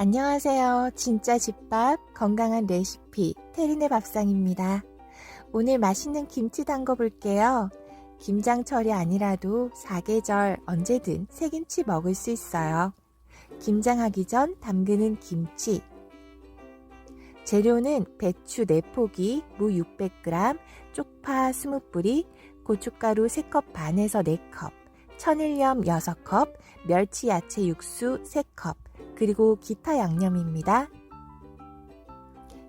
안녕하세요. 진짜 집밥 건강한 레시피 테린의 밥상입니다. 오늘 맛있는 김치 담궈 볼게요. 김장철이 아니라도 사계절 언제든 새김치 먹을 수 있어요. 김장하기 전 담그는 김치. 재료는 배추 4포기, 무 600g, 쪽파 20뿌리, 고춧가루 3컵 반에서 4컵, 천일염 6컵, 멸치 야채 육수 3컵, 그리고 기타 양념입니다.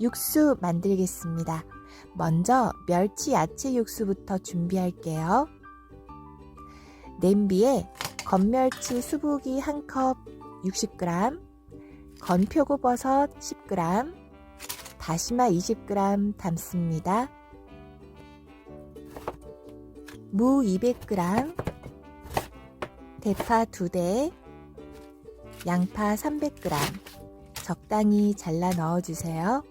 육수 만들겠습니다. 먼저 멸치 야채 육수부터 준비할게요. 냄비에 건멸치 수북이 1컵 60g, 건표고버섯 10g, 다시마 20g 담습니다. 무 200g, 대파 2대, 양파 300g, 적당히 잘라 넣어주세요.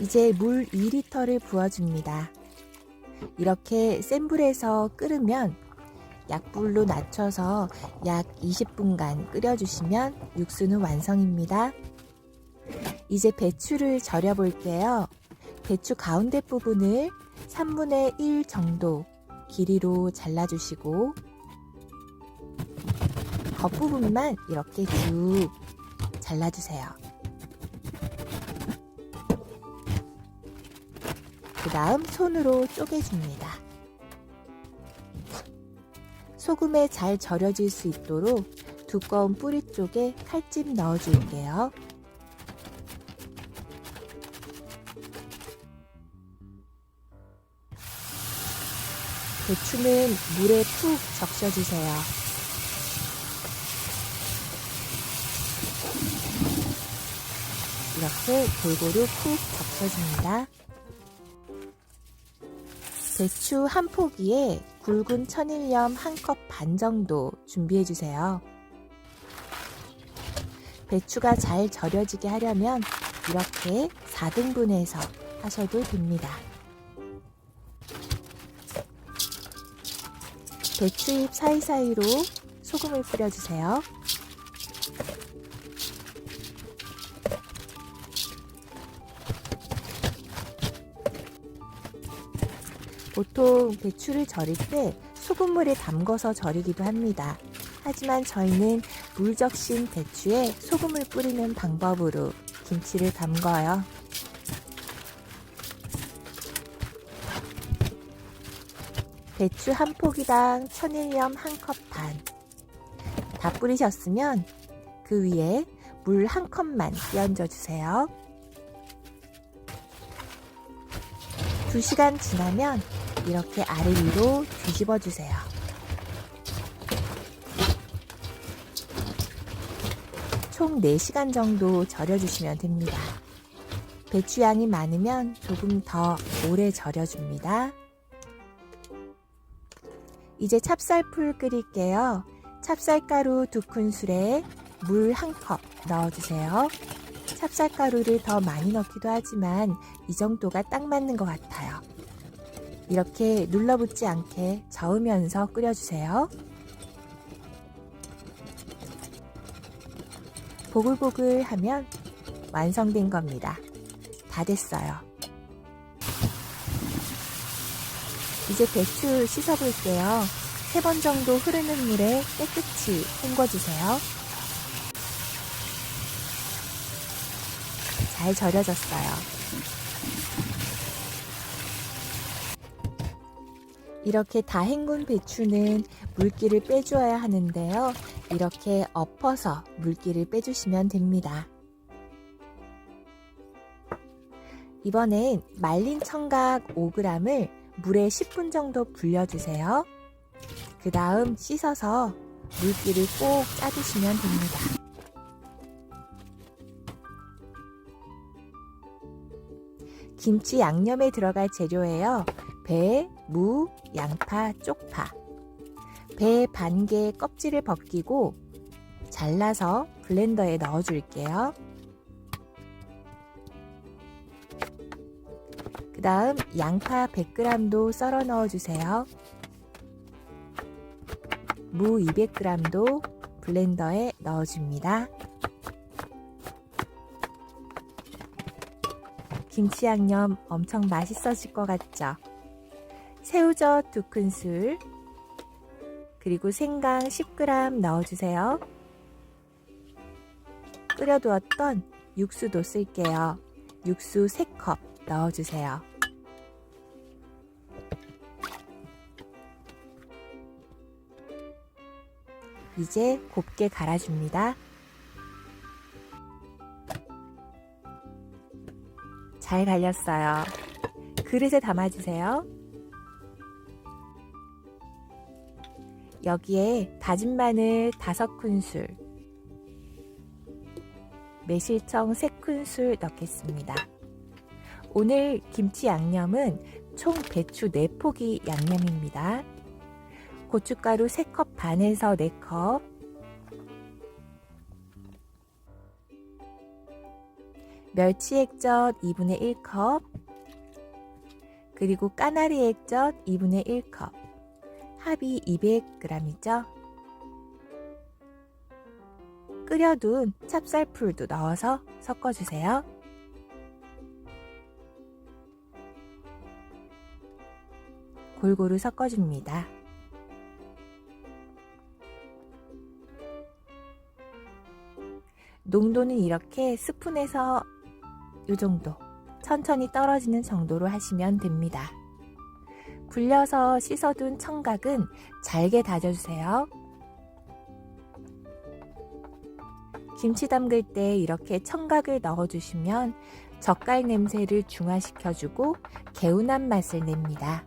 이제 물 2리터를 부어줍니다. 이렇게 센 불에서 끓으면 약불로 낮춰서 약 20분간 끓여주시면 육수는 완성입니다. 이제 배추를 절여 볼게요. 배추 가운데 부분을 3분의 1 정도 길이로 잘라주시고 겉부분만 이렇게 쭉 잘라주세요. 그 다음 손으로 쪼개줍니다. 소금에 잘 절여질 수 있도록 두꺼운 뿌리 쪽에 칼집 넣어줄게요. 배추는 물에 푹 적셔주세요. 이렇게 골고루 푹 적셔줍니다. 배추 한 포기에 굵은 천일염 한 컵 반 정도 준비해 주세요. 배추가 잘 절여지게 하려면 이렇게 4등분해서 하셔도 됩니다. 배추잎 사이사이로 소금을 뿌려주세요. 보통 배추를 절일 때 소금물에 담궈서 절이기도 합니다. 하지만 저희는 물 적신 배추에 소금을 뿌리는 방법으로 김치를 담궈요. 배추 한 포기당 천일염 한 컵 반. 다 뿌리셨으면 그 위에 물 한 컵만 끼얹어 주세요. 2시간 지나면 이렇게 아래 위로 뒤집어 주세요. 총 4시간 정도 절여주시면 됩니다. 배추 양이 많으면 조금 더 오래 절여줍니다. 이제 찹쌀풀 끓일게요. 찹쌀가루 2큰술에 물 1컵 넣어주세요. 찹쌀가루를 더 많이 넣기도 하지만 이 정도가 딱 맞는 것 같아요. 이렇게 눌러붙지 않게 저으면서 끓여주세요. 보글보글 하면 완성된 겁니다. 다 됐어요. 이제 배추 씻어볼게요. 세 번 정도 흐르는 물에 깨끗이 헹궈주세요. 잘 절여졌어요. 이렇게 다 헹군 배추는 물기를 빼주어야 하는데요. 이렇게 엎어서 물기를 빼주시면 됩니다. 이번엔 말린 청각 5g을 물에 10분 정도 불려주세요. 그 다음 씻어서 물기를 꼭 짜주시면 됩니다. 김치 양념에 들어갈 재료예요. 배, 무, 양파, 쪽파. 배 반개 껍질을 벗기고 잘라서 블렌더에 넣어줄게요. 그 다음 양파 100g도 썰어 넣어주세요. 무 200g도 블렌더에 넣어줍니다. 김치 양념 엄청 맛있어질 것 같죠? 새우젓 2큰술, 그리고 생강 10g 넣어주세요. 끓여두었던 육수도 쓸게요. 육수 3컵 넣어주세요. 이제 곱게 갈아줍니다. 잘 갈렸어요. 그릇에 담아주세요. 여기에 다진 마늘 5큰술, 매실청 3큰술 넣겠습니다. 오늘 김치 양념은 총 배추 4포기 양념입니다. 고춧가루 3컵 반에서 4컵, 멸치 액젓 2분의 1컵, 그리고 까나리 액젓 2분의 1컵, 합이 200g이죠. 끓여둔 찹쌀풀도 넣어서 섞어주세요. 골고루 섞어줍니다. 농도는 이렇게 스푼에서 이 정도 천천히 떨어지는 정도로 하시면 됩니다. 불려서 씻어둔 청각은 잘게 다져주세요. 김치 담글 때 이렇게 청각을 넣어주시면 젓갈 냄새를 중화시켜주고 개운한 맛을 냅니다.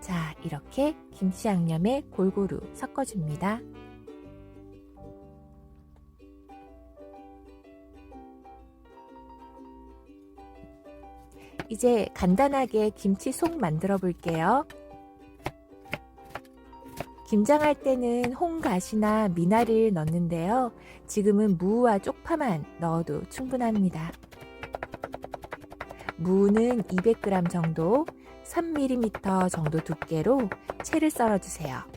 자, 이렇게 김치 양념에 골고루 섞어줍니다. 이제 간단하게 김치 속 만들어 볼게요. 김장할 때는 홍가시나 미나리를 넣는데요. 지금은 무와 쪽파만 넣어도 충분합니다. 무는 200g 정도, 3mm 정도 두께로 채를 썰어주세요.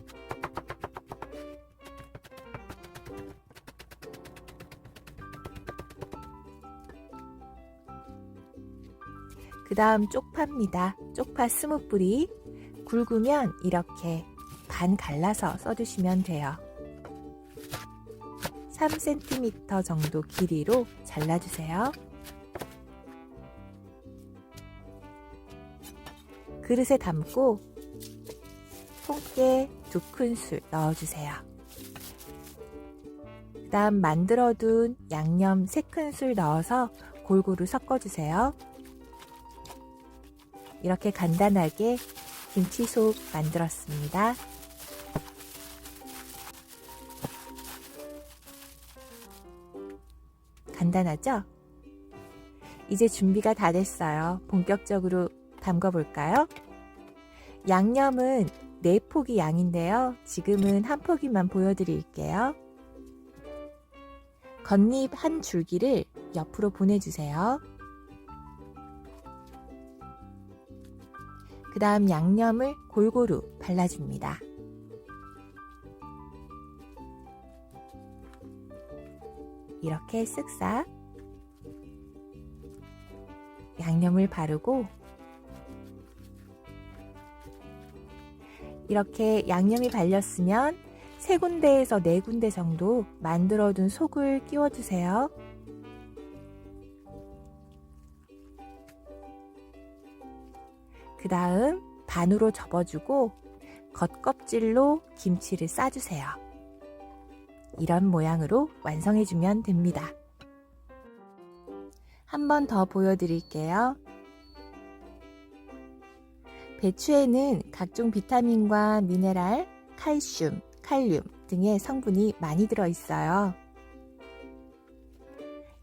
다음 쪽파입니다. 쪽파 20뿌리. 굵으면 이렇게 반 갈라서 써주시면 돼요. 3cm 정도 길이로 잘라주세요. 그릇에 담고 통깨 2큰술 넣어주세요. 그 다음 만들어둔 양념 3큰술 넣어서 골고루 섞어주세요. 이렇게 간단하게 김치속 만들었습니다. 간단하죠? 이제 준비가 다 됐어요. 본격적으로 담궈 볼까요? 양념은 4포기 양인데요. 지금은 한 포기만 보여드릴게요. 겉잎 한 줄기를 옆으로 보내주세요. 그 다음 양념을 골고루 발라줍니다. 이렇게 쓱싹 양념을 바르고 이렇게 양념이 발렸으면 세 군데에서 네 군데 정도 만들어둔 속을 끼워주세요. 그 다음 반으로 접어주고 겉껍질로 김치를 싸주세요. 이런 모양으로 완성해주면 됩니다. 한 번 더 보여드릴게요. 배추에는 각종 비타민과 미네랄, 칼슘, 칼륨 등의 성분이 많이 들어있어요.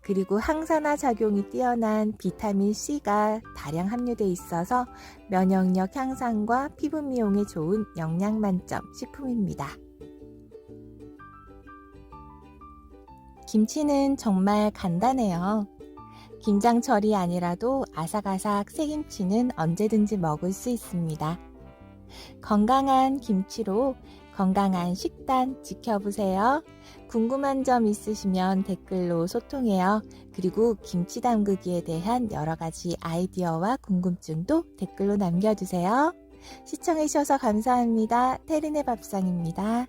그리고 항산화 작용이 뛰어난 비타민 C가 다량 함유되어 있어서 면역력 향상과 피부 미용에 좋은 영양 만점 식품입니다. 김치는 정말 간단해요. 김장철이 아니라도 아삭아삭 새김치는 언제든지 먹을 수 있습니다. 건강한 김치로 건강한 식단 지켜보세요. 궁금한 점 있으시면 댓글로 소통해요. 그리고 김치 담그기에 대한 여러 가지 아이디어와 궁금증도 댓글로 남겨주세요. 시청해주셔서 감사합니다. 테린의 밥상입니다.